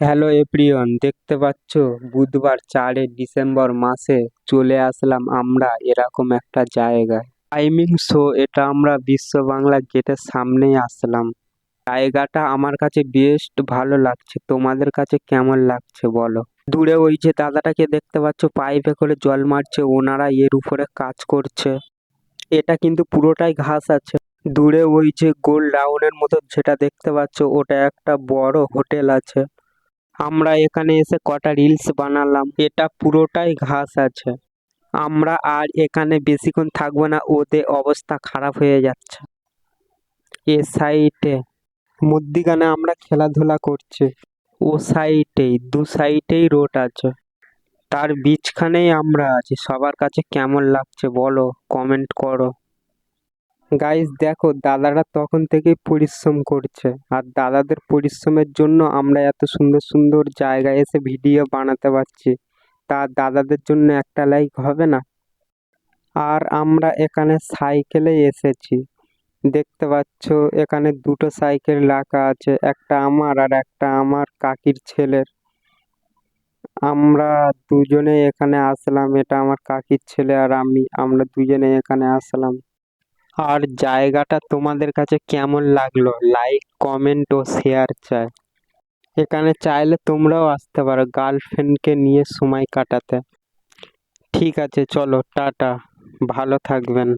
Hello everyone, দেখতে পাচ্ছ? বুধবার চারই ডিসেম্বর মাসে চলে আসলাম আমরা এরকম একটা জায়গায়। টাইমিং শো এটা আমরা বিশ্ব বাংলা গেটের সামনেই আসলাম। জায়গাটা আমার কাছে বেস্ট ভালো লাগছে। তোমাদের কাছে কেমন লাগছে বলো? দূরে ওই যে দাদাটাকে দেখতে পাচ্ছ, পাইপে করে জল মারছে, ওনারা এর উপরে কাজ করছে। এটা কিন্তু পুরোটাই ঘাস আছে। দূরে ওই যে গোল রাউন্ডের মতো যেটা দেখতে পাচ্ছ, ওটা একটা বড় হোটেল আছে। আমরা এখানে এসে কটা রিলস বানালাম। এটা পুরোটাই ঘাস আছে। আমরা আর এখানে বেশিক্ষণ থাকব না ওতে অবস্থা খারাপ হয়ে যাচ্ছে। এ সাইডে মধ্যিখানে আমরা খেলাধুলা করছি। ও সাইডেই দু সাইডেই রোড আছে। তার বীজখানেই আমরা আছি। সবার কাছে কেমন লাগছে বলো কমেন্ট করো। গাইস দেখো, দাদারা তখন থেকেই পরিশ্রম করছে। আর দাদাদের পরিশ্রমের জন্য আমরা এত সুন্দর সুন্দর জায়গায় এসে ভিডিও বানাতে পারছি। তা দাদাদের জন্য একটা লাইক হবে না? আর আমরা এখানে সাইকেলে এসেছি। দেখতে পাচ্ছ, এখানে দুটো সাইকেল রাখা আছে, একটা আমার আর একটা আমার কাকির ছেলের। আমরা দুজনে এখানে আসলাম, এটা আমার কাকির ছেলে আর আমি, আমরা দুজনে এখানে আসলাম। আর জায়গাটা তোমাদের কাছে কেমন লাগল? লাইক কমেন্ট ও শেয়ার চাই। এখানে চাইলে তোমরাও আসতে পারো গার্লফ্রেন্ডকে নিয়ে সময় কাটাতে। ঠিক আছে, চলো, টাটা। ভালো থাকবেন।